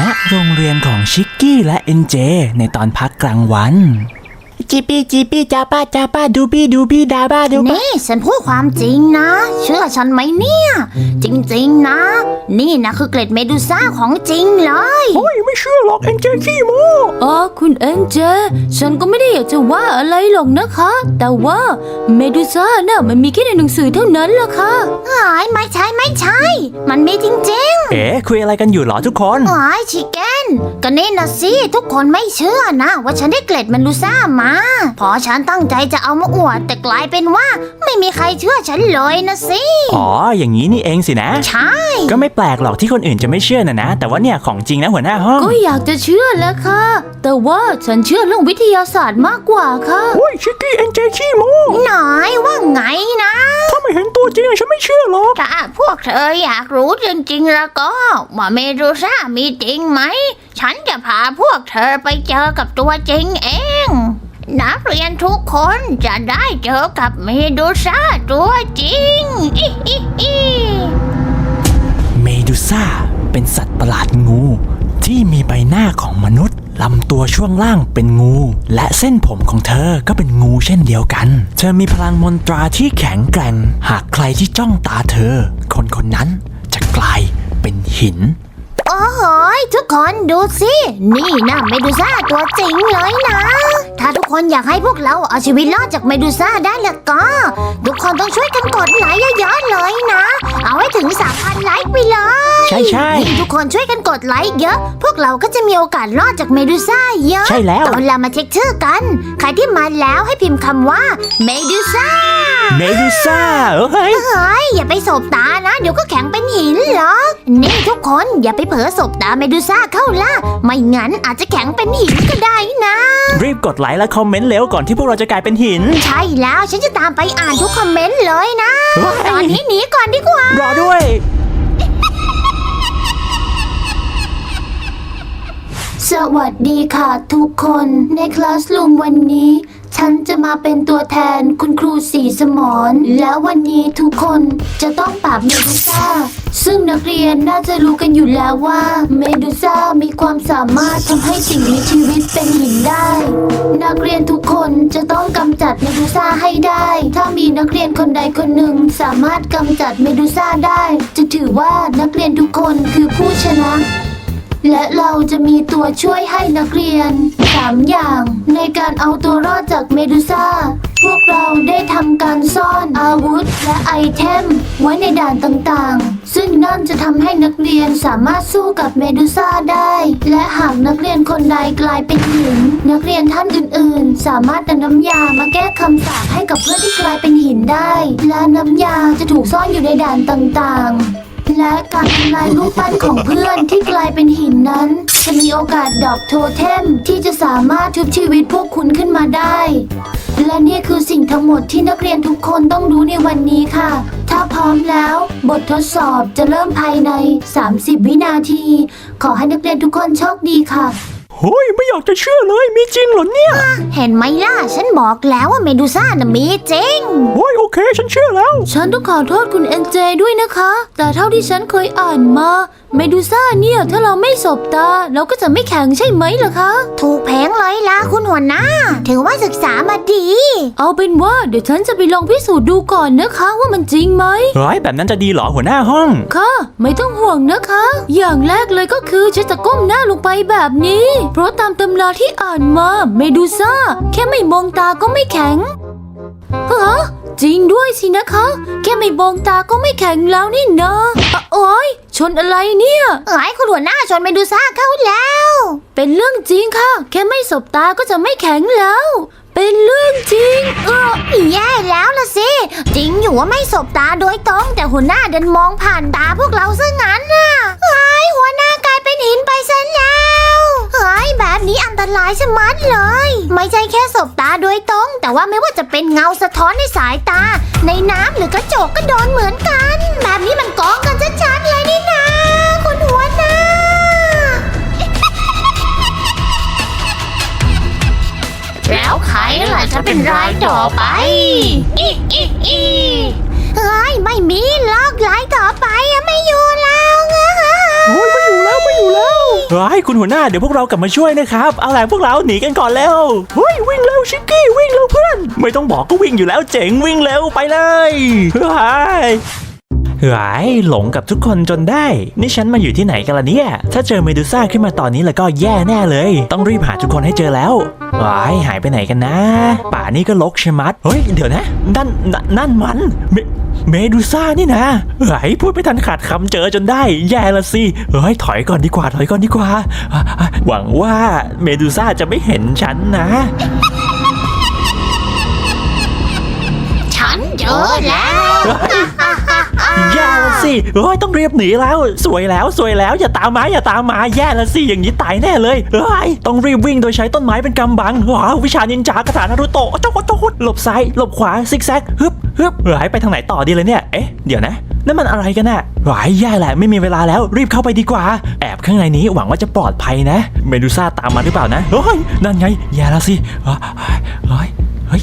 ณโรงเรียนของชิกกี้และเอ็นเจ ในตอนพักกลางวัน จีปี้จีปี้จ้าป้าจ้าป้าดูบี้ดูบี้ดาบ้าดูบ้านี่ฉันพูดความจริงนะ เชื่อฉันไหมเนี่ย จริงๆนะ นี่นะคือเกล็ดเมดูซ่าของจริงเลยโอ้ยไม่เชื่อหรอกเอ็นเจขี้โมอ๋อคุณเอ็นเจ ฉันก็ไม่ได้อยากจะว่าอะไรหรอกนะคะ แต่ว่าเมดูซ่าน่ะมันมีแค่ในหนังสือเท่านั้นล่ะค่ะเอ้ยไม่ใช่ไม่ใช่ มันมีจริงเอ๋คุยอะไรกันอยู่เหรอทุกคนๆเอ้ยชิเกนก็นี่นะสิทุกคนไม่เชื่อนะ ว่าฉันได้เกล็ดเมดูซ่ามาพอฉันตั้งใจจะเอามาอวด แต่กลายเป็นว่าไม่มีใครเชื่อฉันเลยนะสิ อ๋อ อย่างนี้นี่เองสินะ ใช่ ก็ไม่แปลกหรอกที่คนอื่นจะไม่เชื่อนะนะ แต่ว่าเนี่ยของจริงนะหัวหน้าห้อง ก็อยากจะเชื่อแล้วค่ะ แต่ว่าฉันเชื่อเรื่องวิทยาศาสตร์มากกว่าค่ะ โอ้ยชิกกี้เอ็นเจขี้โมหน่อยว่าไงนะ ถ้าไม่เห็นตัวจริงฉันไม่เชื่อหรอก ถ้าพวกเธออยากรู้จริงๆแล้วก็ว่าเมดูซ่ามีจริงไหม ฉันจะพาพวกเธอไปเจอกับตัวจริงเอง นักเรียนทุกคนจะได้เจอกับเมดูซ่าตัวจริงอิอิอิเมดูซ่าเป็นสัตว์ประหลาดงู ที่มีใบหน้าของมนุษย์ลำตัวช่วงล่างเป็นงู และเส้นผมของเธอก็เป็นงูเช่นเดียวกัน เธอมีพลังมนตราที่แข็งแกร่ง หากใครที่จ้องตาเธอ คนคนนั้นจะกลายเป็นหิน โอ้โหยทุกคนดูสิ นี่นะเมดูซ่าตัวจริงเลยนะ ถ้าทุกคนอยากให้พวกเราเอาชีวิตรอดจากเมดูซ่าได้แล้วก็ ทุกคนต้องช่วยกันกดไลค์เยอะๆเลยนะ เอาให้ถึง 3,000 ไลค์ไปเลยใช่ใช่นี่ทุกคนช่วยกันกดไลค์เยอะ พวกเราก็จะมีโอกาสรอดจากเมดูซ่าเยอะ ใช่แล้ว ตอนเรามาเช็คชื่อกัน ใครที่มาแล้วให้พิมพ์คำว่าเมดูซ่า เมดูซ่าเฮ้ย เฮ้ย อย่าไปสบตานะ เดี๋ยวก็แข็งเป็นหินหรอกนี่ทุกคนอย่าไปเผลอสบตาเมดูซ่าเข้าล่ะ ไม่งั้นอาจจะแข็งเป็นหินก็ได้นะ รีบกดไลค์และคอมเมนต์เร็วก่อนที่พวกเราจะกลายเป็นหิน ใช่แล้วฉันจะตามไปอ่านทุกคอมเมนต์เลยนะ เฮ้ย ตอนนี้หนีก่อนดีกว่า รอด้วย สวัสดีค่ะทุกคนในคลาสรูมวันนี้ ฉันจะมาเป็นตัวแทนคุณครูสีสมรแล้ววันนี้ทุกคนจะต้องปราบเมดูซ่า ซึ่งนักเรียนน่าจะรู้กันอยู่แล้วว่า เมดูซ่ามีความสามารถทำให้สิ่งมีชีวิตเป็นหินได้ นักเรียนทุกคนจะต้องกำจัดเมดูซ่าให้ได้ ถ้ามีนักเรียนคนใดคนหนึ่งสามารถกำจัดเมดูซ่าได้ จะถือว่านักเรียนทุกคนคือผู้ชนะ และเราจะมีตัวช่วยให้นักเรียน 3 อย่างในการเอาตัวรอดจากเมดูซ่า พวกเราได้ทำการซ่อนอาวุธและไอเทม ไว้ในด่านต่างๆ ซึ่งนั่นจะทำให้นักเรียนสามารถสู้กับเมดูซ่าได้ และหากนักเรียนคนใดกลายเป็นหิน นักเรียนท่านอื่นๆ สามารถนำน้ำยามาแก้คำสาปให้กับเพื่อนที่กลายเป็นหินได้ และน้ำยาจะถูกซ่อนอยู่ในด่านต่างๆ และการทำลายรูปปั้นของเพื่อนที่กลายเป็นหินนั้น จะมีโอกาสดรอปโทเทมที่จะสามารถชุบชีวิตพวกคุณขึ้นมาได้ และนี่คือสิ่งทั้งหมดที่นักเรียนทุกคนต้องรู้ในวันนี้ค่ะ ถ้าพร้อมแล้ว บททดสอบจะเริ่มภายใน 30 วินาที ขอให้นักเรียนทุกคนโชคดีค่ะเฮ้ยไม่อยากจะเชื่อเลยมีจริงเหรอเนี่ย เห็นไหมล่ะ ฉันบอกแล้วว่าเมดูซ่าน่ะมีจริง โอ้ยโอ เค ฉันเชื่อแล้ว ฉันต้องขอโทษคุณเอ็นเจด้วยนะคะ แต่เท่าที่ฉันเคยอ่านมา เมดูซ่าเนี่ย ถ้าเราไม่สบตา เราก็จะไม่แข็งใช่ไหมล่ะคะ ถูกแผงเลยล่ะคุณหัวหน้า ถือว่าศึกษามาดี เอาเป็นว่าเดี๋ยวฉันจะไปลองพิสูจน์ดูก่อนนะคะว่ามันจริงไหม เฮ้ยแบบนั้นจะดีเหรอหัวหน้าห้อง ค่ะ ไม่ต้องห่วงนะคะ อย่างแรกเลยก็คือฉันจะก้มหน้าลงไปแบบนี้ เพราะตามตำราที่อ่านมา เมดูซ่าแค่ไม่มองตาก็ไม่แข็งฮะ จริงด้วยสินะคะ แค่ไม่มองตาก็ไม่แข็งแล้วนี่นะอะโอ๊ยชนอะไรเนี่ย เอ้ยคุณหัวหน้าชนเมดูซ่าเข้าแล้ว เป็นเรื่องจริงค่ะ แค่ไม่สบตาก็จะไม่แข็งแล้ว เป็นเรื่องจริง เออแย่แล้วล่ะสิ จริงอยู่ว่าไม่สบตาโดยตรงแต่หัวหน้าเดินมองผ่านตาพวกเราซะงั้นน่ะเฮ้ยหัวหน้ากลายเป็นหินไปซะแล้วเฮ้ยแบบนี้อันตรายชะมัดเลย ไม่ใช่แค่สบตาโดยตรง แต่ว่าไม่ว่าจะเป็นเงาสะท้อนในสายตา ในน้ำหรือกระจกก็โดนเหมือนกัน แบบนี้มันกองกันชัดๆเลยนี่นะคุณหัว แล้วใครล่ะจะเป็นรายต่อไปอีอีอีเฮ้ยไม่มีลอกรายต่อไปอะไม่อยู่แล้วโอ้ยไม่อยู่แล้วไม่อยู่แล้วเฮ้ยคุณหัวหน้าเดี๋ยวพวกเรากลับมาช่วยนะครับ เอาล่ะพวกเราหนีกันก่อนแล้วเฮ้ยวิ่งเร็วชิคกี้วิ่งเร็วเพื่อน ไม่ต้องบอกก็วิ่งอยู่แล้วเจ๋งวิ่งเร็วไปเลยเฮ้ย เฮ้ยหลงกับทุกคนจนได้ นี่ฉันมาอยู่ที่ไหนกันล่ะเนี่ย ถ้าเจอเมดูซ่าขึ้นมาตอนนี้แล้วก็แย่แน่เลย ต้องรีบหาทุกคนให้เจอแล้วว้ายหายไปไหนกันนะ ป่านี่ก็ลกชะมัด เฮ้ย เดี๋ยวนะนั่นน,นั่นมันเมเมดูซ่านี่นะเฮ้ยพูดไม่ทันขาดคำเจอจนได้ แย่ละสิเฮ้ยถอยก่อนดีกว่าถอยก่อนดีกว่า หวังว่าเมดูซ่าจะไม่เห็นฉันนะ ฉันเจอแล้ว ละสิเฮ้ยต้องเรียบหนีแล้ว สวยแล้วสวยแล้วอย่าตามมาอย่าตามมาแย่ละสิอย่างนี้ตายแน่เลยเฮ้ยต้องรีบวิ่งโดยใช้ต้นไม้เป็นกำบังว้าววิชานินจากระถานารุโตะเจ้าโคตรหลบซ้ายหลบขวาซิกแซกฮึบฮึบเฮ้ยไปทางไหนต่อดีเลยเนี่ยเอ๊ะเดี๋ยวนะนั่นมันอะไรกันน่ะหวายแย่แหละไม่มีเวลาแล้วรีบเข้าไปดีกว่า แอบข้างในนี้หวังว่าจะปลอดภัยนะ เมดูซ่าตามมาหรือเปล่านะเฮ้ยนั่นไงแย่และสิเฮ้ยเฮ้ยเฮ้ย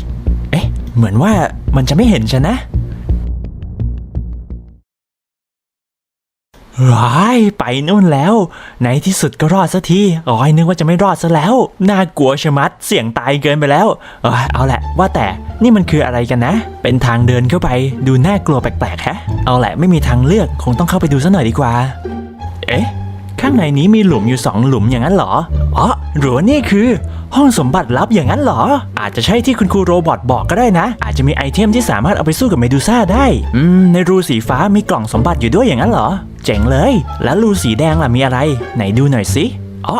เอ๊ะเหมือนว่ามันจะไม่เห็นฉันนะ ร้ายไปนู่นแล้ว ในที่สุดก็รอดสักทีอ้อยนึกว่าจะไม่รอดซะแล้ว น่ากลัวชะมัดเสี่ยงตายเกินไปแล้ว เอยเอาแหละ ว่าแต่นี่มันคืออะไรกันนะ เป็นทางเดินเข้าไปดูน่ากลัวแปลกๆฮะ เอาแหละไม่มีทางเลือกคงต้องเข้าไปดูซะหน่อยดีกว่า เอ๊ะ ข้างในนี้มีหลุมอยู่สองหลุมอย่างนั้นเหรอ อ๋อหรือว่านี่คือ ห้องสมบัติลับอย่างนั้นเหรอ อาจจะใช่ที่คุณครูโรบอทบอกก็ได้นะ อาจจะมีไอเทมที่สามารถเอาไปสู้กับเมดูซ่าได้ อืม ในรูสีฟ้ามีกล่องสมบัติอยู่ด้วยอย่างนั้นเหรอ เจ๋งเลย แล้วรูสีแดงล่ะมีอะไร ไหนดูหน่อยสิ อ๋อ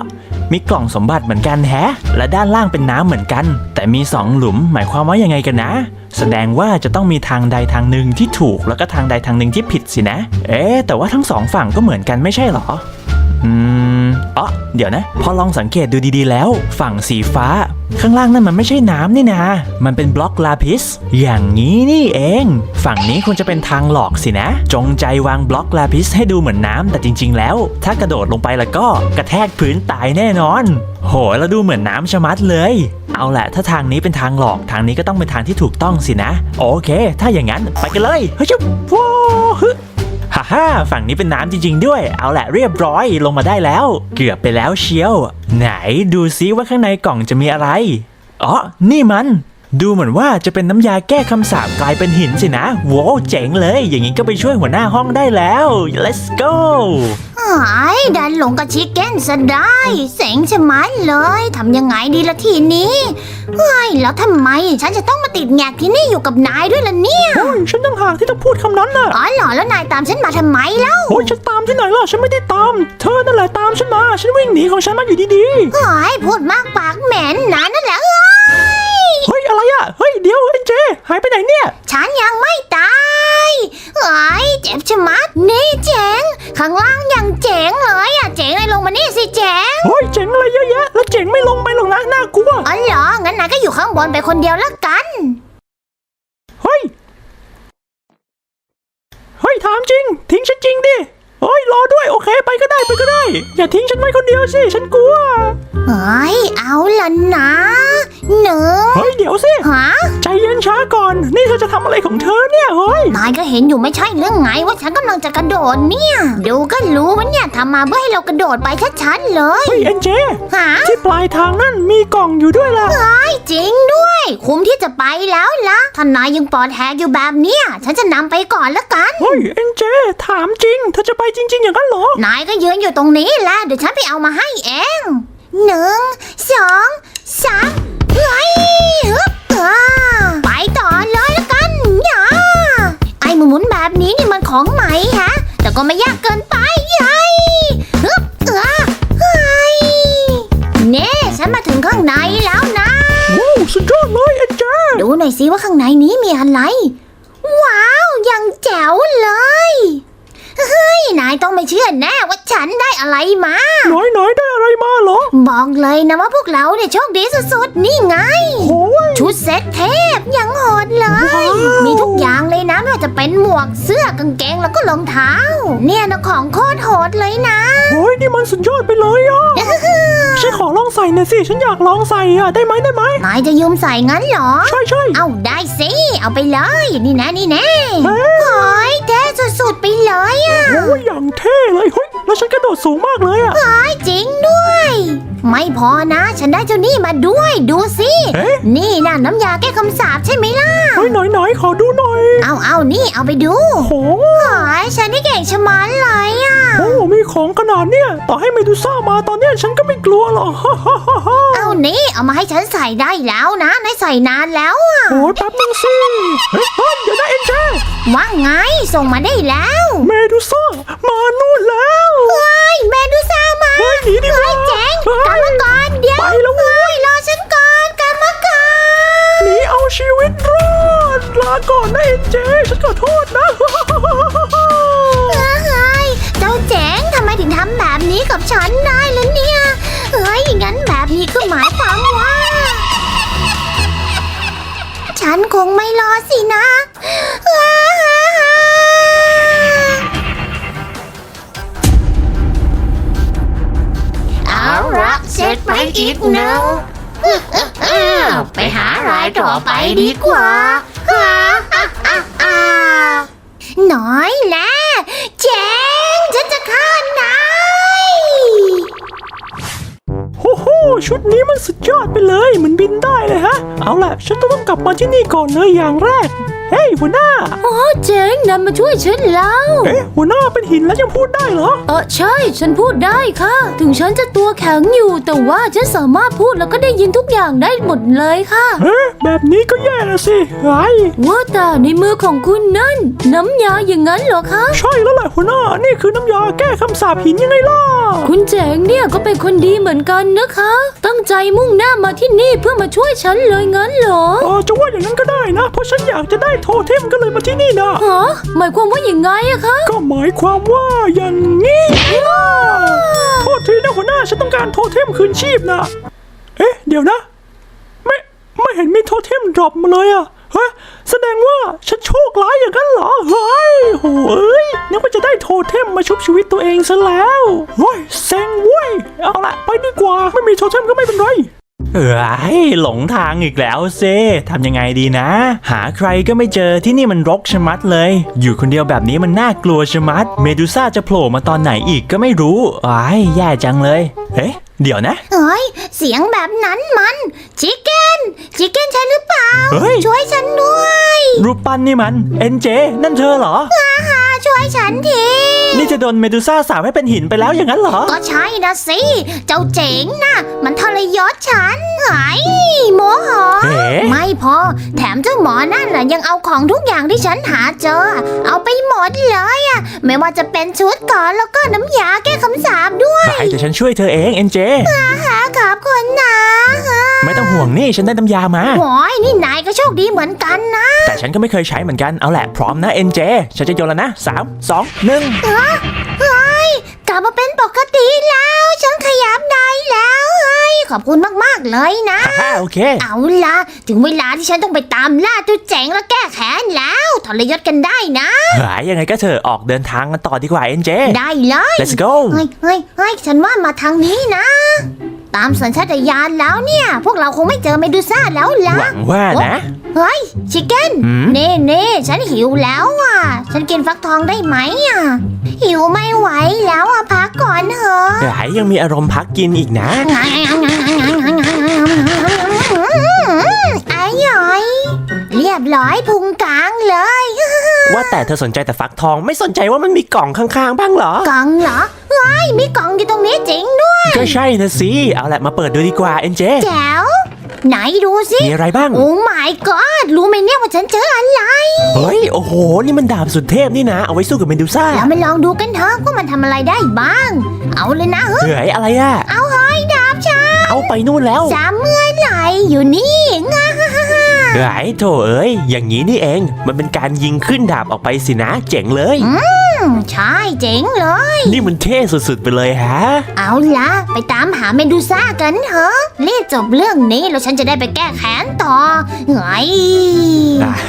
มีกล่องสมบัติเหมือนกันแฮะ และด้านล่างเป็นน้ำเหมือนกัน แต่มีสองหลุม หมายความว่ายังไงกันนะ แสดงว่าจะต้องมีทางใดทางหนึ่งที่ถูก แล้วก็ทางใดทางหนึ่งที่ผิดสินะ เอ๊ะแต่ว่าทั้งสองฝั่งก็เหมือนกันไม่ใช่เหรอ อืมอ๋อเดี๋ยวนะ พอลองสังเกตดูดีๆแล้ว ฝั่งสีฟ้า ข้างล่างนั่นมันไม่ใช่น้ำนี่นามันเป็นบล็อกลาพิส อย่างนี้นี่เอง ฝั่งนี้ควรจะเป็นทางหลอกสินะ จงใจวางบล็อกลาพิสให้ดูเหมือนน้ำแต่จริง ๆ แล้ว ถ้ากระโดดลงไปแล้วก็กระแทกพื้นตายแน่นอน โหแล้วดูเหมือนน้ำชะมัดเลยเอาแหละ ถ้าทางนี้เป็นทางหลอก ทางนี้ก็ต้องเป็นทางที่ถูกต้องสินะ โอเค ถ้าอย่างนั้นไปกันเลยเฮ้ยจุ๊บว้าว ฮ่าฮ่าฝั่งนี้เป็นน้ำจริง ๆ ด้วย เอาแหละเรียบร้อยลงมาได้แล้ว เกือบไปแล้วเชียว ไหนดูซิว่าข้างในกล่องจะมีอะไร อ๋อ นี่มัน ดูเหมือนว่าจะเป็นน้ำยาแก้คำสาปกลายเป็นหินสินะโว้วเจ๋งเลย อย่างนี้ก็ไปช่วยหัวหน้าห้องได้แล้ว let's go หายดันหลงกับชิคเก้นซะได้เสงชะมัดเลยทำยังไงดีละทีนี้เฮ้ยแล้วทำไมฉันจะต้องมาติดแงกที่นี่อยู่กับนายด้วยล่ะเนี่ยฉันต้องหากที่ต้องพูดคำนั้นน่ะอ๋อเหรอแล้วนายตามฉันมาทำไมเล่าโอ้ยฉันตามที่ไหนล่ะฉันไม่ได้ตาม เธอนั่นแหละตามฉันมา ฉันวิ่งหนีของฉันมาอยู่ดีเฮ้ยพูดมากปากเหม็นนายนั่นแหละเฮ้ยๆ เฮ้ยอะไรอะ เฮ้ยเดี๋ยวเอ็นเจ หายไปไหนเนี่ย ฉันยังไม่ตายเฮ้ยเจ็บชะมัด นี่เจ๋ง ข้างล่างยังเจ๋งเลยอะ เจ๋งเลยลงมานี่สิเจ๋งเฮ้ยเจ๋งอะไรเยอะแยะ แล้วเจ๋งไม่ลงไปหรอกนะน่ากลัว อ๋อเหรอ งั้นนายก็อยู่ข้างบนไปคนเดียวละกัน เฮ้ย เฮ้ยถามจริง ทิ้งฉันจริงดิ เฮ้ยรอด้วยโอเคไปก็ได้ไปก็ได้ อย่าทิ้งฉันไว้คนเดียวสิ ฉันกลัว เฮ้ยเอาละนะหนึ่งเฮ้ยเดี๋ยวสิฮะใจเย็นช้าก่อน นี่เธอจะทำอะไรของเธอเนี่ยเฮ้ยนายก็เห็นอยู่ไม่ใช่เรื่องไงว่าฉันกำลังจะกระโดดเนี่ย ดูก็รู้ว่าเนี่ยทำมาเพื่อให้เรากระโดดไปชัดๆเลยเฮ้ยเอ็นเจฮะที่ปลายทางนั่นมีกล่องอยู่ด้วยล่ะไอ้จริงด้วย คุ้มที่จะไปแล้วล่ะถ้านายยังปลอดแหกอยู่แบบเนี้ยฉันจะนำไปก่อนละกันเฮ้ยเอ็นเจถามจริงเธอจะไปจริง ๆ อย่างนั้นเหรอนายก็ยืนอยู่ตรงนี้แหละเดี๋ยวฉันไปเอามาให้เอง หนึ่ง เลยนะว่าพวกเราเนี่ยโชคดีสุดๆ นี่ไงโอ้ยชุดเซ็ตเทพยังโหดเลยว้าวมีทุกอย่างเลยนะไม่ว่าจะเป็นหมวกเสื้อกางเกงแล้วก็รองเท้า เนี่ยนะของโคตรโหดเลยนะ โอ้ยนี่มันสุดยอดไปเลยอะฉันขอลองใส่หน่อยสิ ฉันอยากลองใส่อะได้ไหมได้ไหมนายจะยืมใส่งั้นเหรอ ใช่ใช่เอาได้สิ เอาไปเลย นี่นะนี่แน่เฮ้ยโอ้ยเท่สุดๆไปเลยอะโอ้ยอย่างเท่เลยเฮ้ยแล้วฉันกระโดดสูงมากเลยอะไอ้จริงด้วย ไม่พอนะ ฉันได้เจ้านี่มาด้วยดูสิ เอ๊ะ นี่น่ะน้ำยาแก้คำสาปใช่ไหมล่ะ เฮ้ยหน่อยหน่อยขอดูหน่อยเอาเอานี่เอาไปดูโอ้โหโอ้ยฉันนี่เก่งชะมัดเลยอะ โอ้มีของขนาดเนี้ยต่อให้เมดูซ่ามาตอนเนี้ยฉันก็ไม่กลัวหรอกเอานี่เอามาให้ฉันใส่ได้แล้วนะนายใส่นานแล้วอะโอ้ยแป๊บนึงสิเฮ้ยเฮ้ยเดี๋ยวนะเอ็นเจว่าไงส่งมาได้แล้ว เมดูซ่ามานู่นแล้วเฮ้ยเมดู คงไม่รอดสินะว้าเอาละเสร็จไปอีกหนึ่งไปหารายต่อไปดีกว่า น้อยแน่เชุดนี้มันสุดยอดไปเลยเหมือนบินได้เลยฮะ เอาล่ะ ฉันต้องกลับมาที่นี่ก่อนเลยอย่างแรก เฮ้ยหัวหน้า โอ้เจ๋งนำมาช่วยฉันแล้ว เอ๊ะหัวหน้าเป็นหินแล้วยังพูดได้เหรอ เออใช่ ฉันพูดได้ค่ะ ถึงฉันจะตัวแข็งอยู่ แต่ว่าฉันสามารถพูดแล้วก็ได้ยินทุกอย่างได้หมดเลยค่ะ เอ๊ะแบบนี้ก็แย่ละสิไอ้ว่าแต่ในมือของคุณนั่น น้ำยาอย่างนั้นเหรอคะ ใช่แล้วแหละหัวหน้า นี่คือน้ำยาแก้คำสาปหินยังไงล่ะคุณเจ๋งเนี่ยก็เป็นคนดีเหมือนกันนะคะ ตั้งใจมุ่งหน้ามาที่นี่เพื่อมาช่วยฉันเลยงั้นเหรอเออจะว่าอย่างนั้นก็ได้นะ เพราะฉันอยากจะได้โทเทมก็เลยมาที่นี่นะ ฮะหมายความว่าอย่างไงอะคะก็หมายความว่าอย่างนี้นะโทษทีนะหัวหน้าฉันต้องการโทเทมคืนชีพนะ เอ๊ะ เดี๋ยวนะ ไม่เห็นมีโทเทมดรอปมาเลยอะเฮ้ยแสดงว่าฉันโชคร้ายอย่างนั้นเหรอเฮ้ยโหยนึกว่าจะได้โทเทมมาชุบชีวิตตัวเองซะแล้วเฮ้ยเซ็งเว้ยเอาละไปดีกว่าไม่มีโทเทมก็ไม่เป็นไรเอ้ยหลงทางอีกแล้วเซทำยังไงดีนะ หาใครก็ไม่เจอที่นี่มันรกชะมัดเลย อยู่คนเดียวแบบนี้มันน่ากลัวชะมัด เมดูซ่าจะโผล่มาตอนไหนอีกก็ไม่รู้อ้ายแย่จังเลยเฮ้ย เดี๋ยวนะเฮ้ยเสียงแบบนั้นมัน ชิคเก้น ชิคเก้นใช่หรือเปล่า เฮ้ย ช่วยฉันด้วยรูปปั้นนี่มัน เอ็นเจ นั่นเธอเหรอ อาช่วยฉันที นี่จะโดนเมดูซ่าสาปให้เป็นหินไปแล้วอย่างนั้นเหรอ ก็ใช่นะสิ เจ้าเจ๋งนะมันทรยศฉันไอ้โมโหเอ๊ะไม่พอ แถมเจ้าหมอนั่นน่ะยังเอาของทุกอย่างที่ฉันหาเจอ เอาไปหมดเลยอะไม่ว่าจะเป็นชุดก่อนแล้วก็น้ำยาแก้คำสาปด้วย ได้เดี๋ยวฉันช่วยเธอเองเอ็นเจหาขอบคุณนะไม่ต้องห่วงนี่ฉันได้น้ำยามา โอ้ยนี่นายก็โชคดีเหมือนกันนะแต่ฉันก็ไม่เคยใช้เหมือนกันเอาแหละพร้อมนะเอ็นเจฉันจะโยนแล้วนะสามสองหนึ่ง เฮ้ย กลับมาเป็นปกติแล้ว ฉันขยับได้แล้วเฮ้ยขอบคุณมากๆเลยนะฮ่าโอเค เอาล่ะ ถึงเวลาที่ฉันต้องไปตามล่าตัวเจ๋งและแก้แค้นแล้วทรยศกันได้นะ หายยังไงก็เถอะออกเดินทางกันต่อดีกว่าเอ็นเจ ได้เลย let's go เฮ้ยเฮ้ยเฮ้ยฉันว่ามาทางนี้นะ ตามสัญชาตญาณแล้วเนี่ย พวกเราคงไม่เจอเมดูซ่าแล้วล่ะ หวังว่านะ เฮ้ย ชิคเก้น หืม เน่เน่ฉันหิวแล้วอะ ฉันกินฟักทองได้ไหมอะ หิวไม่ไหวแล้วอะ พักก่อนเถอะหายยังมีอารมณ์พักกินอีกนะ อร่อย เรียบร้อยพุงกลางเลย ว่าแต่เธอสนใจแต่ฟักทองไม่สนใจว่ามันมีกล่องข้างๆ บ้างเหรอ กล่องเหรอเฮ้ยมีกล่องอยู่ตรงนี้จริงด้วย ก็ใช่นะสิ เอาแหละมาเปิดดูดีกว่าเอ็นเจ แจ๋ว ไหนดูสิ มีอะไรบ้าง โอ้ my god รู้ไหมเนี่ยว่าฉันเจออะไร เฮ้ย โอ้โห นี่มันดาบสุดเทพนี่นะ เอาไว้สู้กับเมดูซ่าแล้วมาลองดูกันเถอะว่ามันทำอะไรได้บ้าง เอาเลยนะเฮ้ยเฮ้ยอะไรอะเอาเฮ้ยดาบฉันเอาไปนู่นแล้วสามเมื่อไหร่อยู่นี่งาฮ่าฮ่าฮ่าเฮ้ยโถเอ้ย อย่างนี้นี่เอง มันเป็นการยิงขึ้นดาบออกไปสินะ เจ๋งเลย อืมใช่เจ๋งเลย นี่มันเท่สุดๆไปเลยฮะ เอาละไปตามหาเมดูซ่ากันเถอะรีบจบเรื่องนี้แล้วฉันจะได้ไปแก้แค้นต่อไง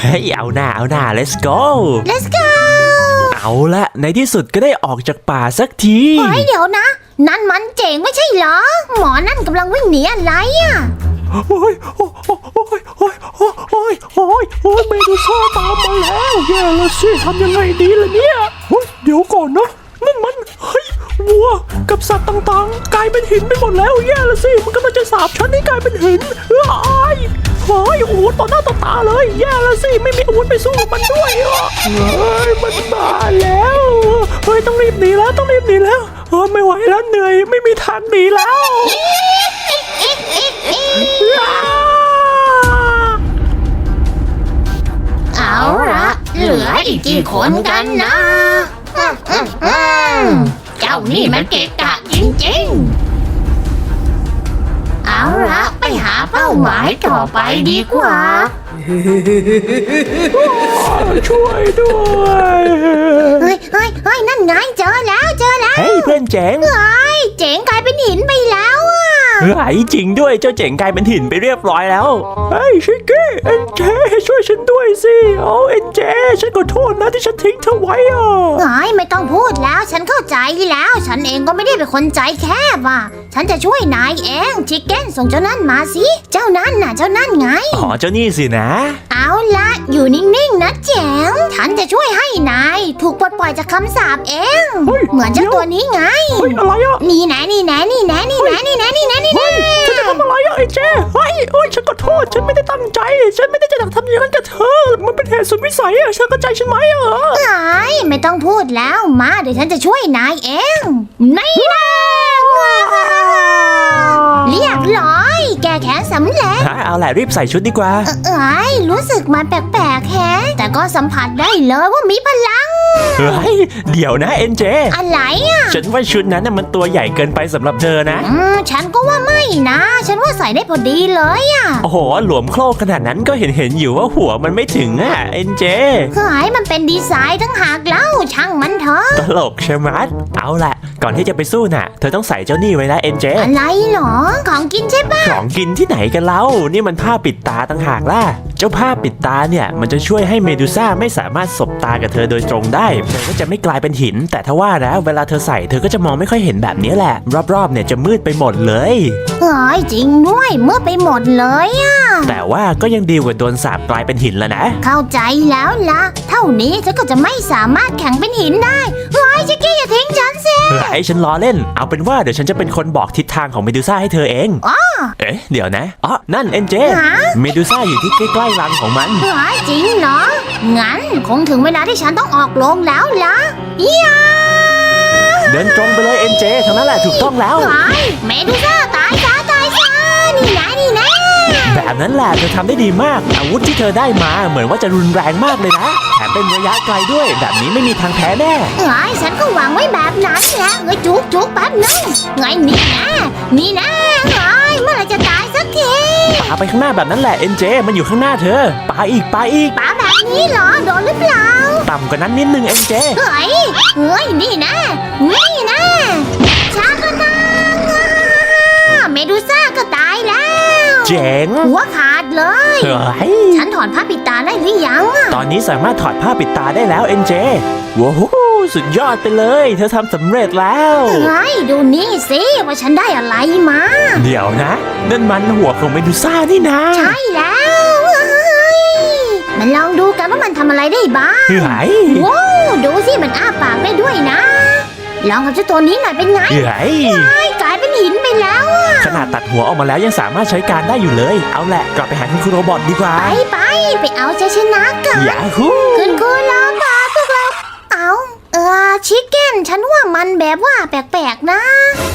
เฮ้ยเอาหน้าเอาหน้า let's go let's go เอาละในที่สุดก็ได้ออกจากป่าสักที เฮ้ยเดี๋ยวนะ นั่นมันเจ๋งไม่ใช่เหรอ หมอนั่นกำลังวิ่งหนีอะไรอะ โอ้ยโอ้ยโอ้ยโอ้ยโอ้ยโอ้ยโอ้ยโอ้ยเมดูซ่าตามมาแล้วแย่และสิทำยังไงดีล่ะเนี่ยเฮ้ยเดี๋ยวก่อนนะนั่นมันเฮ้ยวัวกับสัตว์ต่างๆ กลายเป็นหินไปหมดแล้วแย่และสิมันกำลังจะสาบฉันให้กลายเป็นหินเฮ้ยเฮ้ยโอ้โหต่อหน้าต่อตาเลยแย่และสิไม่มีอาวุธไปสู้กับมันด้วยเฮ้ยมันมาแล้วเฮ้ยต้องรีบหนีแล้วต้องรีบหนีแล้วเออไม่ไหวแล้วเหนื่อยไม่มีทางหนีแล้ว ลืออีกกี่คนกันนะอืมอืมอืมเจ้านี่มันเกะกะจริงๆ เอาละไปหาเป้าหมายต่อไปดีกว่า ช่วยด้วยเฮ้ยเฮ้ยเฮ้ยนั่นไงเจอแล้วเจอแล้ว เฮ้ยเพื่อนเจ๋งเฮ้ยเจ๋งกลายเป็นหินไปแล้ว อะเฮ้ยจริงด้วยเจ้าเจ๋งกลายเป็นหินไปเรียบร้อยแล้วเฮ้ยชิคกี้เอ็นเจช่วยฉันด้วยสิเอาเอ็นเจฉันขอโทษนะที่ฉันทิ้งเธอไว้อะเฮ้ยไม่ต้องพูดแล้วฉันเข้าใจแล้ว ฉันเองก็ไม่ได้เป็นคนใจแคบอะฉันจะช่วยนายเองชิคเก้นส่งเจ้านั่นมาสิเจ้านั่นน่ะเจ้านั่นไง อ๋อเจ้านี่สินะ เอาละอยู่นิ่งๆนะเจ๋งฉันจะช่วยให้นาย ถูกปลดปล่อยจากคำสาปเอง เฮ้ยเหมือนเจ้าตัวนี้ไง เฮ้ยอะไรอะ นี่นะนี่นะนี่นะนี่นะนี่นะนี่นะนี่นะฉันจะทำอะไรอะเอ็นเจเฮ้ยโอ้ยฉันขอโทษ ฉันไม่ได้ตั้งใจ ฉันไม่ได้จะอยากทำอย่างนั้นกับเธอ มันเป็นเหตุสุดวิสัยอะเธอเข้าใจฉันไหมอะเอ้ยไม่ต้องพูดแล้วมาเดี๋ยวฉันจะช่วยนายเองนี่นะเรียบร้อย แก้แค้นสำเร็จฮะเอาแหละรีบใส่ชุดดีกว่า เอ้ยรู้สึกมันแปลกๆแฮะแต่ก็สัมผัสได้เลยว่ามีพลัง เฮ้ยเดี๋ยวนะเอ็นเจ อะไรอะ ฉันว่าชุดนั้นน่ะมันตัวใหญ่เกินไปสำหรับเธอนะ อืม ฉันก็ว่าไม่นะ ฉันว่าใส่ได้พอดีเลยอะโอ้โห หลวมโคลกขนาดนั้นก็เห็นเห็นๆอยู่ว่าหัวมันไม่ถึงอะเอ็นเจ เฮ้ยมันเป็นดีไซน์ทั้งหากเล่าช่างมันเถอะ ตลกใช่ไหมะเอาล่ะ ก่อนที่จะไปสู้น่ะ เธอต้องใส่เจ้านี่ไว้นะเอ็นเจอะไรเหรอ ของกินใช่ปะของกินที่ไหนกันเล่า นี่มันผ้าปิดตาต่างหากล่ะ เจ้าผ้าปิดตาเนี่ย มันจะช่วยให้เมดูซ่าไม่สามารถสบตากับเธอโดยตรงได้ เธอก็จะไม่กลายเป็นหิน แต่ถ้าว่านะ เวลาเธอใส่เธอก็จะมองไม่ค่อยเห็นแบบนี้แหละ รอบๆเนี่ยจะมืดไปหมดเลย เฮ้ยจริงด้วยเมื่อไปหมดเลยอะแต่ว่าก็ยังดีกว่าโดนสาบกลายเป็นหินแล้วนะ เข้าใจแล้วล่ะ เท่านี้ฉันก็จะไม่สามารถแข็งเป็นหินได้เฮ้ยชิคกี้อย่าทิ้งฉันสิเฮ้ยฉันล้อเล่น เอาเป็นว่าเดี๋ยวฉันจะเป็นคนบอกทิศทางของเมดูซ่าให้เธอเองเอ๊ะ เดี๋ยวนะ อ๋อ นั่นเอ็นเจ ฮะ เมดูซ่าอยู่ที่ใกล้ๆรังของมัน เฮ้ยจริงเหรอ งั้นคงถึงเวลาที่ฉันต้องออกโรงแล้วล่ะยาเดินตรงไปเลยเอ็นเจเท่านั้นแหละถูกต้องแล้ว เฮ้ยเมดูซ่าตายซะตายซะนี่นะนี่นะ แบบนั้นแหละเธอทำได้ดีมาก อาวุธที่เธอได้มาเหมือนว่าจะรุนแรงมากเลยนะแถมเป็นระยะไกลด้วย แบบนี้ไม่มีทางแพ้แน่เฮ้ยฉันก็หวังไว้แบบนั้นแหละเฮ้ยจุกจุกแป๊บนึงไงนี่นะนี่นะเฮ้ยเมื่อไหรจะตายสักทีปาไปข้างหน้าแบบนั้นแหละเอ็นเจมันอยู่ข้างหน้าเธอปาอีกปาอีกป๋าแบบนี้เหรอโดนหรือเปล่าต่ำกว่านั้นนิดนึงเอ็นเจเฮ้ยเฮ้ยนี่นะนี่นะชาก เจ๋งหัวขาดเลย เฮ้ยฉันถอนผ้าปิดตาได้หรือยังอะตอนนี้สามารถถอดผ้าปิดตาได้แล้วเอ็นเจว้าวสุดยอดไปเลย เธอทำสำเร็จแล้วเฮ้ยดูนี่สิว่าฉันได้อะไรมา เดี๋ยวนะ นั่นมันหัวของเมดูซ่านี่นะ ใช่แล้วเฮ้ยมันลองดูกันว่ามันทำอะไรได้บ้างเฮ้ยว้าวดูสิมันอ้าปากได้ด้วยนะ ลองกับเจ้าตัวนี้หน่อยเป็นไงเฮ้ย หัวออกมาแล้วยังสามารถใช้การได้อยู่เลย เอาแหละกลับไปหาคุณครูโรบอทดีกว่า ไปไปไปเอาใจชนะกัน ยาฮูคุณครูรอพาพวกเรา เอาเออชิคเก้น ฉันว่ามันแบบว่าแปลกๆนะ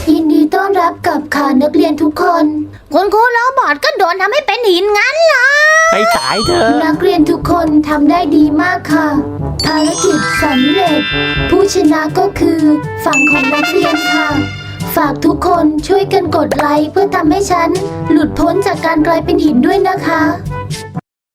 ยินดีต้อนรับกับค่ะนักเรียนทุกคน คุณครูโรบอทก็โดนทำให้เป็นหินงั้นเหรอให้ตายเถอะนักเรียนทุกคนทำได้ดีมากค่ะ ภารกิจสำเร็จ ผู้ชนะก็คือฝั่งของนักเรียนค่ะ ฝากทุกคนช่วยกันกดไลค์เพื่อทำให้ฉัน หลุดพ้นจากการกลายเป็นหินด้วยนะคะ